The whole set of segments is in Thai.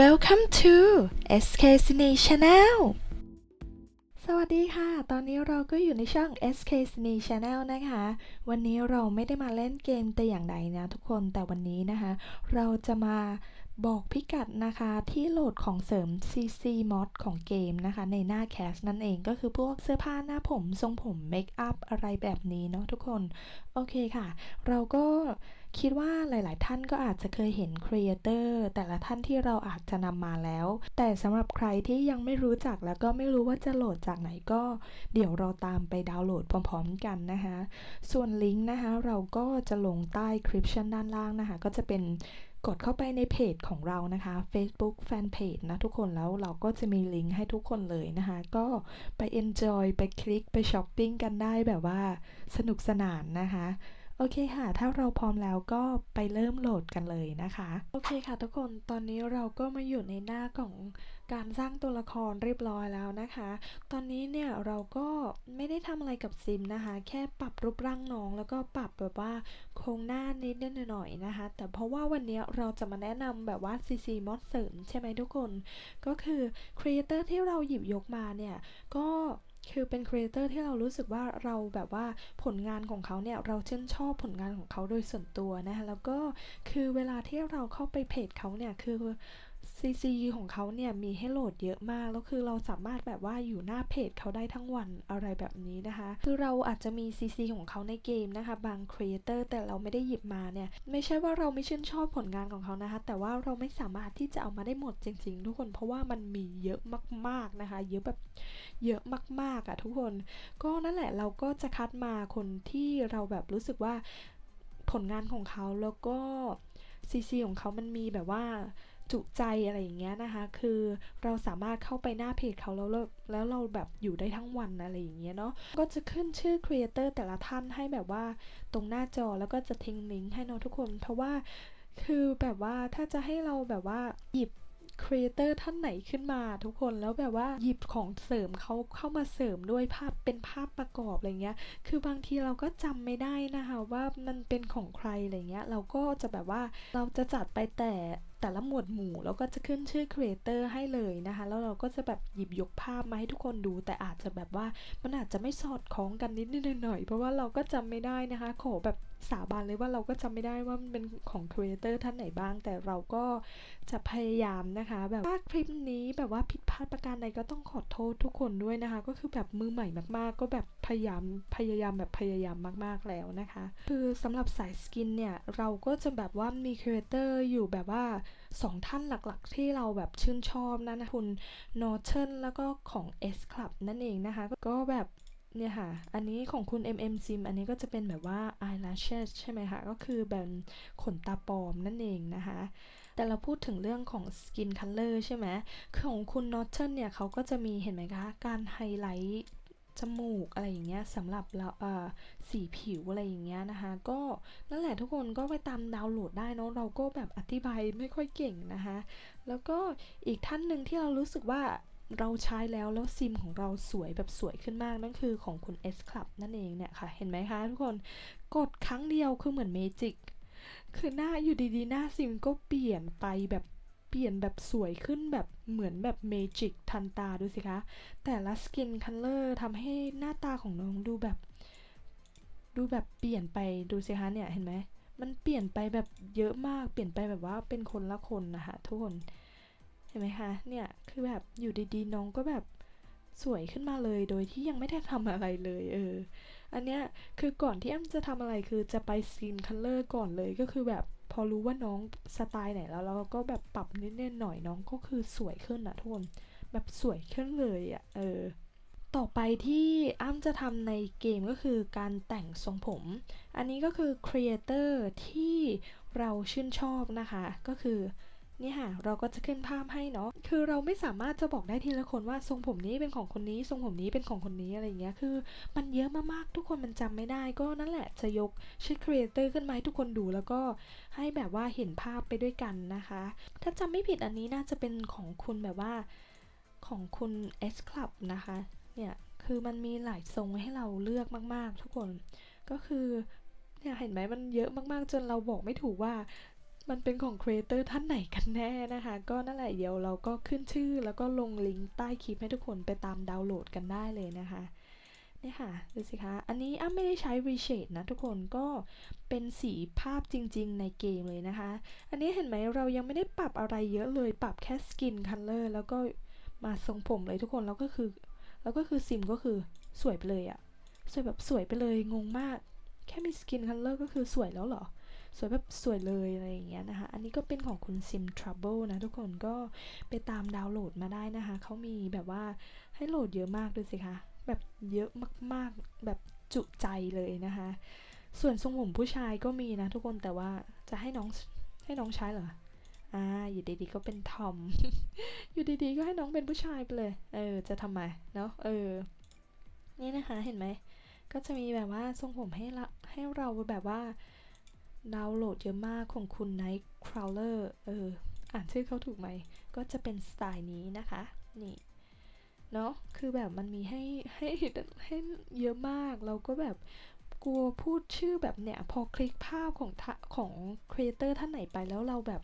Welcome to SK Cine Channel สวัสดีค่ะ ตอนนี้เราก็อยู่ในช่อง SK Cine Channel นะคะ วันนี้เราไม่ได้มาเล่นเกมแต่อย่างใดนะทุกคน แต่วันนี้นะคะ เราจะมาบอกพิกัดนะคะที่โหลดของเสริม CC Mod ของเกมนะคะ ในหน้าแคสนั่นเองก็คือพวกเสื้อผ้าหน้าผม ทรงผม เมคอัพอะไรแบบนี้เนาะทุกคน โอเคค่ะ เราก็ คิดว่าหลาย ๆ ท่านก็อาจจะเคยเห็นครีเอเตอร์แต่ละท่านที่เราอาจจะนำมาแล้ว แต่สำหรับใครที่ยังไม่รู้จักแล้วก็ไม่รู้ว่าจะโหลดจากไหนก็ เดี๋ยวเราตามไปดาวน์โหลดพร้อม ๆ กันนะคะ ส่วนลิงก์นะคะเราก็จะลงใต้คลิปชั่นด้านล่างนะคะ ก็จะเป็นกดเข้าไปในเพจของเรานะคะ Facebook Fanpage นะทุกคนแล้วเราก็จะมีลิงก์ให้ทุกคนเลยนะคะ ก็ไป enjoy ไปคลิกไปช้อปปิ้งกันได้แบบว่าสนุกสนานนะคะ โอเคค่ะ ถ้าเราพร้อมแล้วก็ไปเริ่มโหลดกันเลยนะคะ โอเคค่ะทุกคนตอนนี้เราก็มาอยู่ในหน้าของการสร้างตัวละครเรียบร้อยแล้วนะคะ ตอนนี้เนี่ยเราก็ไม่ได้ทำอะไรกับซิมนะคะ แค่ปรับรูปร่างน้องแล้วก็ปรับแบบว่าโครงหน้านิดนิดหน่อยๆนะคะ แต่เพราะว่าวันนี้เราจะมาแนะนำแบบว่า CC Mod เสริมใช่ไหมทุกคน ก็คือครีเอเตอร์ที่เราหยิบยกมาเนี่ยก็ คือเป็นครีเอเตอร์ที่เรารู้สึกว่าเราแบบว่าผลงานของเขาเนี่ย เราชื่นชอบผลงานของเขาโดยส่วนตัวนะคะแล้วก็คือเวลาที่เราเข้าไปเพจเขาเนี่ยคือ CC ของเขาเนี่ยมีให้โหลดเยอะมาก แล้วคือเราสามารถแบบว่าอยู่หน้าเพจเขาได้ทั้งวันอะไรแบบนี้นะคะ คือเราอาจจะมี CC ของเขาในเกมนะคะ บางครีเอเตอร์แต่เราไม่ได้หยิบมาเนี่ย ไม่ใช่ว่าเราไม่ชื่นชอบผลงานของเขานะคะ แต่ว่าเราไม่สามารถที่จะเอามาได้หมดจริง ๆ ทุกคนเพราะว่ามันมีเยอะมากๆนะคะ เยอะแบบเยอะมากๆอะทุกคน ก็นั่นแหละเราก็จะคัดมาคนที่เราแบบรู้สึกว่าผลงานของเขาแล้วก็ CC ของเขามันมีแบบว่า จุใจอะไรอย่างเงี้ยนะคะ คือเราสามารถเข้าไปหน้าเพจเขาแล้วแล้วเราแบบอยู่ได้ทั้งวันอะไรอย่างเงี้ยเนาะ ก็จะขึ้นชื่อครีเอเตอร์แต่ละท่านให้แบบว่าตรงหน้าจอแล้วก็จะทิ้งลิงก์ให้เนาะทุกคน เพราะว่าคือแบบว่าถ้าจะให้เราแบบว่าหยิบครีเอเตอร์ท่านไหนขึ้นมาทุกคนแล้วแบบว่าหยิบของเสริมเขาเข้ามาเสริมด้วยภาพเป็นภาพประกอบอะไรเงี้ย คือบางทีเราก็จำไม่ได้นะคะว่ามันเป็นของใครอะไรเงี้ย เราก็จะแบบว่าเราจะจัดไปแต่ แต่ละหมวดหมู่แล้วก็จะขึ้นชื่อครีเอเตอร์ให้เลยนะคะ แล้วเราก็จะแบบหยิบยกภาพมาให้ทุกคนดู แต่อาจจะแบบว่ามันอาจจะไม่สอดคล้องกันนิดนิดหน่อยเพราะว่าเราก็จำไม่ได้นะคะ ขอแบบสาบานเลยว่าเราก็จำไม่ได้ว่ามันเป็นของครีเอเตอร์ท่านไหนบ้าง แต่เราก็จะพยายามนะคะ แบบว่าคลิปนี้แบบว่าผิดพลาดประการใดก็ต้องขอโทษทุกคนด้วยนะคะ ก็คือแบบมือใหม่มากๆ ก็แบบพยายามพยายามแบบพยายามมากๆแล้วนะคะ คือสำหรับสายสกินเนี่ย เราก็จะแบบว่ามีครีเอเตอร์อยู่แบบว่าสองท่านหลักๆ ที่เราแบบชื่นชอบนั่นนะคุณ Norton แล้วก็ของ S Club นั่นเองนะคะ ก็แบบเนี่ยค่ะ อันนี้ของคุณ MM Sim อันนี้ก็จะเป็นแบบว่า eyelashes ใช่ไหมคะ ก็คือแบบขนตาปลอมนั่นเองนะคะ แต่เราพูดถึงเรื่องของ skin color ใช่ไหม คือของคุณ Norton เนี่ยเขาก็จะมีเห็นไหมคะ การไฮไลท์ จมูกอะไรอย่างเงี้ยสำหรับเราเอ่อสีผิวอะไรอย่างเงี้ยนะคะ ก็นั่นแหละทุกคนก็ไปตามดาวน์โหลดได้เนอะเราก็แบบอธิบายไม่ค่อยเก่งนะคะ แล้วก็อีกท่านหนึ่งที่เรารู้สึกว่าเราใช้แล้วแล้วซิมของเราสวยแบบสวยขึ้นมากนั่นคือของคุณ S Club นั่นเองเนี่ยค่ะ เห็นไหมคะทุกคนกดครั้งเดียวคือเหมือนเมจิกคือหน้าอยู่ดีๆ หน้าซิมก็เปลี่ยนไปแบบ เปลี่ยนแบบสวยขึ้นแบบเหมือนแบบเมจิกทันตาดูสิคะ แต่ละสกินคัลเลอร์ทำให้หน้าตาของน้องดูแบบ ดูแบบเปลี่ยนไปดูสิคะเนี่ยเห็นไหมมันเปลี่ยนไปแบบเยอะมากเปลี่ยนไปแบบว่าเป็นคนละคนนะคะทุกคนเห็นไหมคะเนี่ยคือแบบอยู่ดีๆน้องก็แบบสวยขึ้นมาเลยโดยที่ยังไม่ได้ทำอะไรเลยเออ อันเนี้ยคือก่อนที่แอมจะทำอะไรคือจะไปซีนคัลเลอร์ก่อนเลยก็คือแบบ พอรู้ว่าน้องสไตล์ไหนแล้วเราก็แบบปรับนิดๆหน่อยน้องก็คือสวยขึ้นอะทุกคนแบบสวยขึ้นเลยอะเออต่อไปที่อ้ำจะทำในเกมก็คือการแต่งทรงผม อันนี้ก็คือครีเอเตอร์ที่เราชื่นชอบนะคะ ก็คือ นี่ค่ะ เราก็จะขึ้นภาพให้เนาะ คือเราไม่สามารถจะบอกได้ทีละคนว่าทรงผมนี้เป็นของคนนี้ ทรงผมนี้เป็นของคนนี้อะไรอย่างเงี้ย คือมันเยอะมากๆ ทุกคนมันจำไม่ได้ ก็นั่นแหละจะยกชื่อครีเอเตอร์ขึ้นมาให้ทุกคนดูแล้วก็ให้แบบว่าเห็นภาพไปด้วยกันนะคะ ถ้าจำไม่ผิดอันนี้น่าจะเป็นของคุณแบบว่าของคุณ S Club นะคะ เนี่ย คือมันมีหลายทรงให้เราเลือกมากๆ ทุกคน ก็คือเนี่ยเห็นไหมมันเยอะมากๆ จนเราบอกไม่ถูกว่า มันเป็นของครีเอเตอร์ท่านไหนกันแน่นะคะ ก็นั่นแหละเดี๋ยวเราก็ขึ้นชื่อ แล้วก็ลงลิงก์ใต้คลิปให้ทุกคนไปตามดาวน์โหลดกันได้เลยนะคะนี่ค่ะดูสิคะ อันนี้อ้าไม่ได้ใช้ Reshade นะทุกคนก็เป็นสีภาพจริงๆในเกมเลยนะคะ อันนี้เห็นไหมเรายังไม่ได้ปรับอะไรเยอะเลยปรับแค่ Skin Color แล้วก็มาทรงผมเลยทุกคนแล้วก็คือ แล้วก็คือซิมก็คือสวยไปเลยอะสวยแบบสวยไปเลยงงมาก แค่มี Skin Color ก็คือสวยแล้วเหรอ สวยแบบสวยเลยอะไรอย่างเงี้ยนะคะ อันนี้ก็เป็นของคุณ Sim Trouble นะทุกคนก็ไปตามดาวน์โหลดมาได้นะคะ เขามีแบบว่าให้โหลดเยอะมากดูสิคะ แบบเยอะมากๆ แบบจุใจเลยนะคะ ส่วนทรงผมผู้ชายก็มีนะทุกคนแต่ว่าจะให้น้องให้น้องใช้เหรออ่าอยู่ดีๆก็เป็นทอม อยู่ดีๆก็ให้น้องเป็นผู้ชายไปเลย เออ จะทำไมเนาะ เออ นี่นะคะ เห็นไหม ก็จะมีแบบว่าทรงผมให้เราให้เราแบบว่า ดาวน์โหลดเยอะมากของคุณ Night Crawler เออ อ่านชื่อเขาถูกไหม ก็จะเป็นสไตล์นี้นะคะ นี่ เนาะคือแบบมันมีให้ให้ให้เยอะมาก เราก็แบบกลัวพูดชื่อแบบเนี้ยพอคลิกภาพของทะของครีเอเตอร์ท่านไหนไปแล้วเราแบบ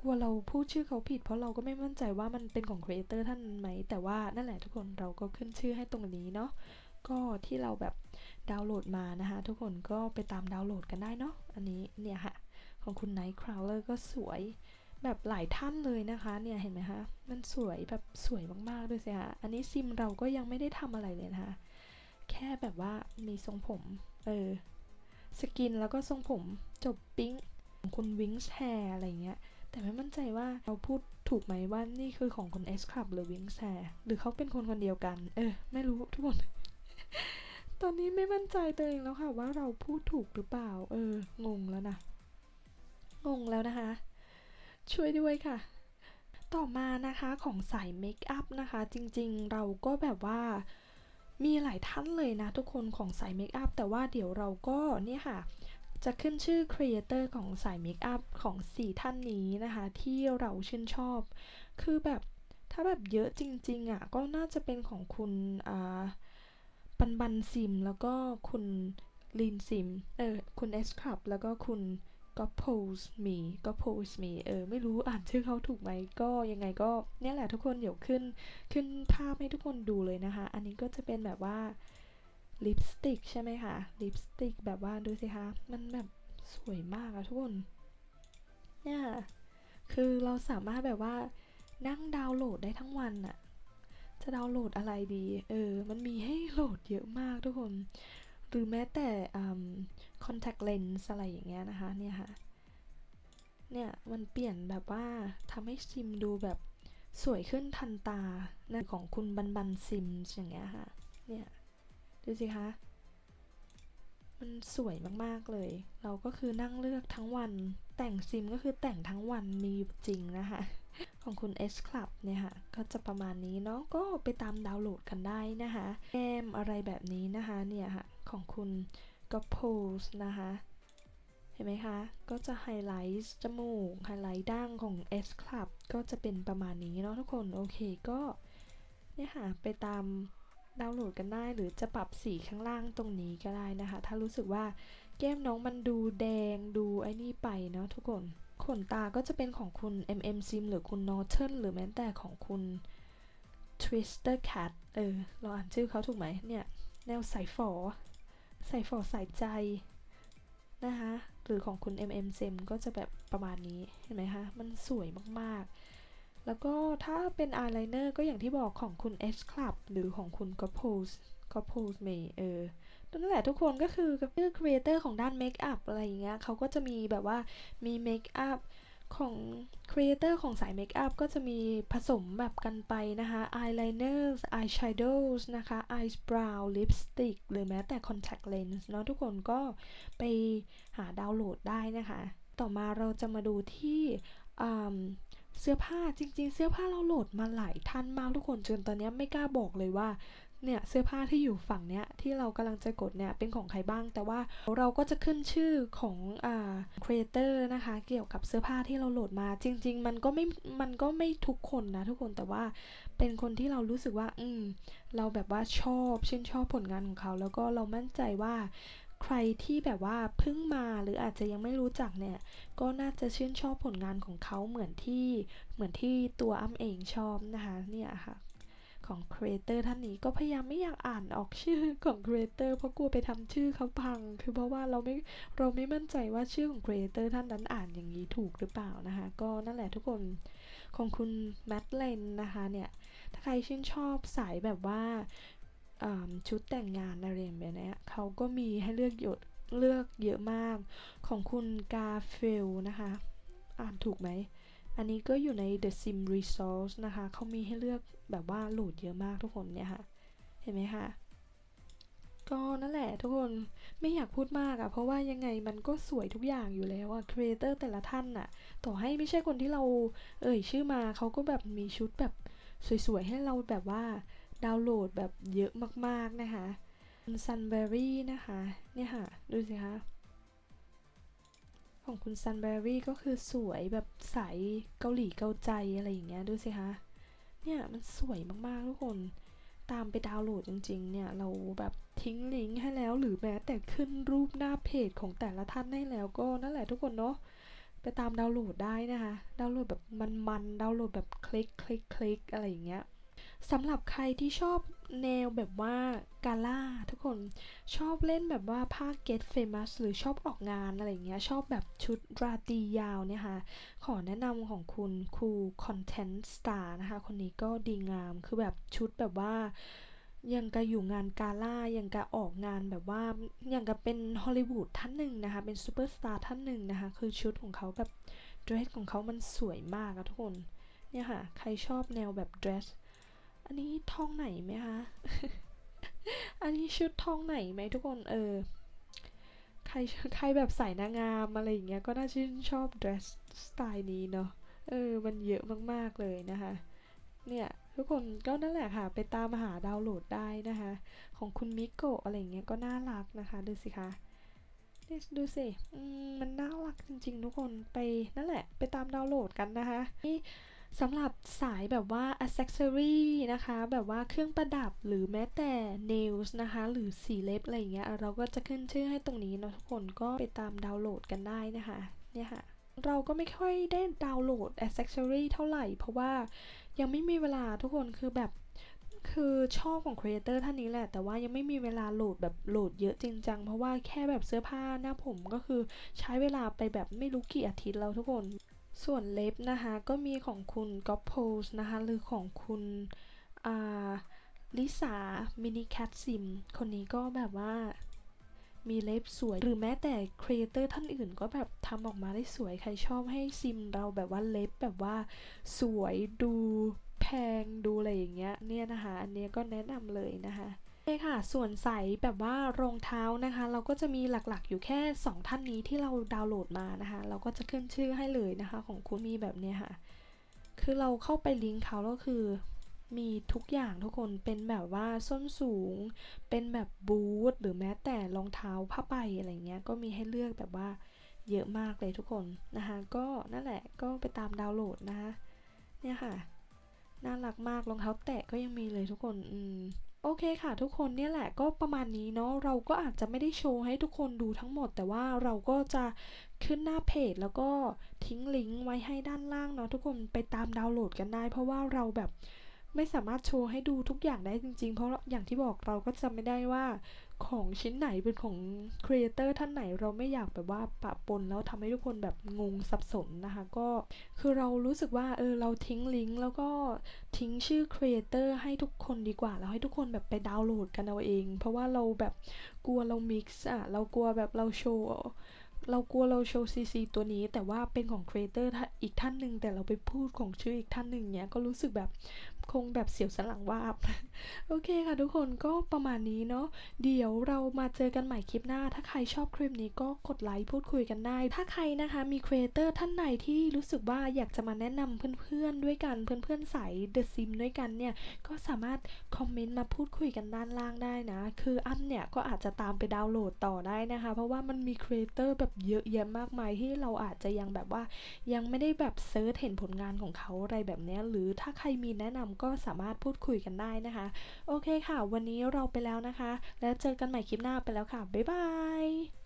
กลัวเราพูดชื่อเขาผิด เพราะเราก็ไม่มั่นใจว่ามันเป็นของครีเอเตอร์ท่านไหม แต่ว่านั่นแหละทุกคนเราก็ขึ้นชื่อให้ตรงนี้เนาะก็ที่เราแบบ ดาวน์โหลดมานะคะ ทุกคนก็ไปตามดาวน์โหลดกันได้เนาะอันนี้เนี่ยค่ะ ของคุณ Night Crawler ก็สวยแบบหลายท่านเลยนะคะเนี่ยเห็นไหมคะมันสวยแบบสวยมากๆด้วยสิคะอันนี้ซิมเราก็ยังไม่ได้ทำอะไรเลยนะคะแค่แบบว่ามีทรงผมเออสกินแล้วก็ทรงผมจบปิ๊งของคุณวิงส์แฮร์อะไรเงี้ยแต่ไม่มั่นใจว่าเราพูดถูกไหมว่านี่คือของคุณ S Club หรือ Wings Hair หรือเขาเป็นคนคนเดียวกัน เออ ไม่รู้ทุกคน ตอนนี้ไม่มั่นใจตัวเองแล้วค่ะว่าเราพูดถูกหรือเปล่า เออ งงแล้วนะ งงแล้วนะคะ ช่วยด้วยค่ะ ต่อมานะคะของสายเมคอัพนะคะ จริงๆเราก็แบบว่ามีหลายท่านเลยนะทุกคนของสายเมคอัพแต่ว่าเดี๋ยวเราก็เนี่ยค่ะ จะขึ้นชื่อครีเอเตอร์ของสายเมคอัพของ 4 ท่านนี้นะคะ ที่เราชื่นชอบ คือแบบถ้าแบบเยอะจริงๆอะก็น่าจะเป็นของคุณอ่า ปันบันซิม แล้วก็คุณลินซิม เออ คุณเอสครับแล้วก็คุณก็โพสมีก็โพสมีเออ ไม่รู้อ่านชื่อเขาถูกไหม ก็ยังไงก็เนี่ยแหละทุกคนเดี๋ยวขึ้น ขึ้นภาพให้ทุกคนดูเลยนะคะ อันนี้ก็จะเป็นแบบว่าลิปสติกใช่ไหมคะ ลิปสติกแบบว่าดูสิคะ มันแบบสวยมากอะทุกคน เนี่ย คือเราสามารถแบบว่านั่งดาวน์โหลดได้ทั้งวันอะ จะดาวน์โหลดอะไรดี เออ มันมีให้โหลดเยอะมากทุกคน หรือแม้แต่อ่า contact lens อะไรอย่างเงี้ยนะคะ เนี่ยค่ะ เนี่ย มันเปลี่ยนแบบว่าทำให้ซิมดูแบบสวยขึ้นทันตานะของคุณบันบันซิมอย่างเงี้ยค่ะ เนี่ย ดูสิคะ มันสวยมากๆเลย เราก็คือนั่งเลือกทั้งวัน แต่งซิมก็คือแต่งทั้งวันมีอยู่จริงนะคะ ของคุณ S Club เนี่ยค่ะ ก็จะประมาณนี้เนาะ ก็ไปตามดาวน์โหลดกันได้นะคะแอมอะไรแบบนี้นะคะเนี่ยค่ะ ของคุณก็โพสนะคะ เห็นไหมคะ ก็จะไฮไลท์จมูก ไฮไลท์ดั้งของ S Club ก็จะเป็นประมาณนี้เนาะทุกคน โอเคก็เนี่ยค่ะ ไปตามดาวน์โหลดกันได้หรือจะปรับสีข้างล่างตรงนี้ก็ได้นะคะ ถ้ารู้สึกว่าแก้มน้องมันดูแดงดูไอ้นี่ไปเนาะทุกคน ขนตาก็จะเป็นของคุณ MM Sim หรือคุณ Norton หรือแม้แต่ของคุณ Twister Cat เออ เราอ่านชื่อเขาถูกไหมเนี่ย แนวสายฝอใส่ฝอใส่ใจนะคะหรือของคุณ MM Sim ก็จะแบบประมาณนี้ เห็นไหมคะ มันสวยมากๆ แล้วก็ถ้าเป็นอายไลเนอร์ก็อย่างที่บอกของคุณ S Club หรือของคุณ g o p o s g o p o s m e เออ นั่นแหละทุกคนก็คือคือครีเอเตอร์ของด้านเมคอัพอะไรอย่างเงี้ยเขาก็จะมีแบบว่ามีเมคอัพของครีเอเตอร์ของสายเมคอัพก็จะมีผสมแบบกันไปนะคะอายไลเนอร์อายแชโดว์นะคะอายบราวน์ลิปสติกหรือแม้แต่คอนแทคเลนส์เนาะทุกคนก็ไปหาดาวน์โหลดได้นะคะ ต่อมาเราจะมาดูที่เสื้อผ้าจริงๆ เสื้อผ้าเราโหลดมาหลายท่านมากทุกคนจนตอนนี้ไม่กล้าบอกเลยว่า เนี่ยเสื้อผ้าที่อยู่ฝั่งเนี้ยที่เรากำลังจะกดเนี่ยเป็นของใครบ้าง แต่ว่าเราก็จะขึ้นชื่อของอ่าครีเอเตอร์นะคะเกี่ยวกับเสื้อผ้าที่เราโหลดมา จริง ๆ มันก็ไม่มันก็ไม่ทุกคนนะทุกคนแต่ว่าเป็นคนที่เรารู้สึกว่า อืม เราแบบว่าชอบชื่นชอบผลงานของเขา แล้วก็เรามั่นใจว่าใครที่แบบว่าเพิ่งมาหรืออาจจะยังไม่รู้จักเนี่ย ก็น่าจะชื่นชอบผลงานของเขาเหมือนที่เหมือนที่ตัวอ้ำเองชอบนะคะเนี่ยค่ะ ของครีเอเตอร์ท่านนี้ก็พยายามไม่อยากอ่านออกชื่อของครีเอเตอร์เพราะกลัวไปทำชื่อเขาพัง คือเพราะว่าเราไม่เราไม่มั่นใจว่าชื่อของครีเอเตอร์ท่านนั้นอ่านอย่างนี้ถูกหรือเปล่านะคะ ก็นั่นแหละทุกคนของคุณแมดเลนนะคะเนี่ยถ้าใครชื่นชอบสายแบบว่าชุดแต่งงานอะไรแบบเนี้ยเขาก็มีให้เลือกเยอะเลือกเยอะมากของคุณกาเฟลนะคะ อ่านถูกไหม อันนี้ก็อยู่ใน The Sim Resource นะคะ เขามีให้เลือก แบบว่าโหลดเยอะมากทุกคนเนี่ยค่ะ เห็นไหมคะก็นั่นแหละทุกคนไม่อยากพูดมากอะเพราะว่ายังไงมันก็สวยทุกอย่างอยู่แล้วอะครีเอเตอร์แต่ละท่านอะต่อให้ไม่ใช่คนที่เราเอ่ยชื่อมาเขาก็แบบมีชุดแบบสวยๆ ให้เราแบบว่าดาวน์โหลดแบบเยอะมากๆนะคะ Sunberry นะคะ เนี่ยค่ะ ดูสิคะ ของคุณ Sunberry ก็คือสวยแบบใสเกาหลีเกาใจอะไรอย่างเงี้ย ดูสิคะ เนี่ยมันสวยมากๆทุกคน ตามไปดาวน์โหลดจริง ๆ เนี่ย เราแบบทิ้งลิงก์ให้แล้วหรือแม้แต่ขึ้นรูปหน้าเพจของแต่ละท่านให้แล้วก็นั่นแหละทุกคนเนาะไปตามดาวน์โหลดได้นะคะ ดาวน์โหลดแบบมันๆ ดาวน์โหลดแบบคลิกคลิกคลิกอะไรอย่างเงี้ย สำหรับใครที่ชอบแนวแบบว่ากาล่าทุกคนชอบเล่นแบบว่าภาค Get Famous หรือชอบออกงานอะไรเงี้ย ชอบแบบชุดราตรียาวเนี่ยค่ะ ขอแนะนำของคุณครู Content Star นะคะ คนนี้ก็ดีงามคือแบบชุดแบบว่ายังกะอยู่งานกาล่ายังกะออกงานแบบว่ายังกะเป็นฮอลลีวูดท่านหนึ่งนะคะ เป็นซูเปอร์สตาร์ท่านหนึ่งนะคะ คือชุดของเขาแบบเดรสของเขามันสวยมากอะทุกคนเนี่ยค่ะ ใครชอบแนวแบบเดรส อันนี้ทองไหนไหมคะ อันนี้ชุดทองไหนไหมทุกคนเออ ใครใครแบบใส่นางงามอะไรอย่างเงี้ยก็น่าชื่นชอบเดรสสไตล์นี้เนาะเออ มันเยอะมากๆเลยนะคะ เนี่ยทุกคนก็นั่นแหละค่ะ ไปตามหาดาวน์โหลดได้นะคะ ของคุณมิโกะอะไรเงี้ยก็น่ารักนะคะ ดูสิคะนี่ดูสิมมันน่ารักจริง ๆ ทุกคนไปนั่นแหละ ไปตามดาวน์โหลดกันนะคะนี่ สำหรับสายแบบว่า accessory นะคะ แบบว่าเครื่องประดับหรือแม้แต่ nails นะคะ หรือสีเล็บอะไรอย่างเงี้ย เราก็จะขึ้นชื่อให้ตรงนี้นะทุกคน ก็ไปตามดาวน์โหลดกันได้นะคะ เนี่ยค่ะ เราก็ไม่ค่อยได้ดาวน์โหลด accessory เท่าไหร่ เพราะว่ายังไม่มีเวลาทุกคน คือแบบ คือชอบของครีเอเตอร์ท่านนี้แหละ แต่ว่ายังไม่มีเวลาโหลดแบบโหลดเยอะจริงจัง เพราะว่าแค่แบบเสื้อผ้าหน้าผมก็คือใช้เวลาไปแบบไม่รู้กี่อาทิตย์แล้วทุกคน ส่วนเล็บนะคะก็มีของคุณก๊อปโพสนะคะหรือของคุณลิสามินิแคทซิมคนนี้ก็แบบว่ามีเล็บสวยหรือแม้แต่ครีเอเตอร์ท่านอื่นก็แบบทำออกมาได้สวยใครชอบให้ซิมเราแบบว่าเล็บแบบว่าสวยดูแพงดูอะไรอย่างเงี้ยเนี่ยนะคะ อันนี้ก็แนะนำเลยนะคะ โอเคค่ะ ส่วนใส่แบบว่ารองเท้านะคะ เราก็จะมีหลักๆอยู่แค่ 2 ท่านนี้ที่เราดาวน์โหลดมานะคะ เราก็จะขึ้นชื่อให้เลยนะคะ ของคุณมีแบบเนี้ยค่ะ คือเราเข้าไปลิงก์เขาแล้วคือ มีทุกอย่างทุกคนเป็นแบบว่าส้นสูง เป็นแบบบูทหรือแม้แต่รองเท้าผ้าใบอะไรเงี้ย ก็มีให้เลือกแบบว่าเยอะมากเลยทุกคนนะคะ ก็นั่นแหละก็ไปตามดาวน์โหลดนะคะ เนี่ยค่ะ น่ารักมากรองเท้าแตะก็ยังมีเลยทุกคน อืม โอเคค่ะ ทุกคนเนี่ยแหละก็ประมาณนี้เนาะเราก็อาจจะไม่ได้โชว์ให้ทุกคนดูทั้งหมด แต่ว่าเราก็จะขึ้นหน้าเพจแล้วก็ทิ้งลิงก์ไว้ให้ด้านล่างเนาะทุกคนไปตามดาวน์โหลดกันได้ เพราะว่าเราแบบไม่สามารถโชว์ให้ดูทุกอย่างได้จริงๆ เพราะอย่างที่บอกเราก็จำไม่ได้ว่า ของชิ้นไหนเป็นของครีเอเตอร์ท่านไหนเราไม่อยากแบบว่าปะปนแล้วทำให้ทุกคนแบบงงสับสนนะคะ ก็คือเรารู้สึกว่าเออเราทิ้งลิงก์แล้วก็ทิ้งชื่อครีเอเตอร์ให้ทุกคนดีกว่า แล้วให้ทุกคนแบบไปดาวน์โหลดกันเอาเอง เพราะว่าเราแบบกลัวเรามิกซ์อะเรากลัวแบบเราโชว์เรากลัวเราโชว์ซีซีตัวนี้ แต่ว่าเป็นของครีเอเตอร์อีกท่านหนึ่งแต่เราไปพูดของชื่ออีกท่านหนึ่งเนี้ยก็รู้สึกแบบ คงแบบเสียวสลังวาบ โอเคค่ะทุกคนก็ประมาณนี้เนาะเดี๋ยวเรามาเจอกันใหม่คลิปหน้า ถ้าใครชอบคลิปนี้ก็กดไลค์พูดคุยกันได้ ถ้าใครนะคะมีครีเอเตอร์ท่านไหนที่รู้สึกว่าอยากจะมาแนะนำเพื่อนๆด้วยกันเพื่อนๆสาย The Sim ด้วยกันเนี่ยก็สามารถคอมเมนต์มาพูดคุยกันด้านล่างได้นะ คืออันเนี่ยก็อาจจะตามไปดาวน์โหลดต่อได้นะคะ เพราะว่ามันมีครีเอเตอร์แบบเยอะแยะมากมายที่เราอาจจะยังแบบว่ายังไม่ได้แบบเซิร์ชเห็นผลงานของเขาอะไรแบบนี้หรือถ้าใครมีแนะนำก็สามารถพูดคุยกันได้นะคะ โอเคค่ะ วันนี้เราไปแล้วนะคะ แล้วเจอกันใหม่คลิปหน้าไปแล้วค่ะ บ๊ายบาย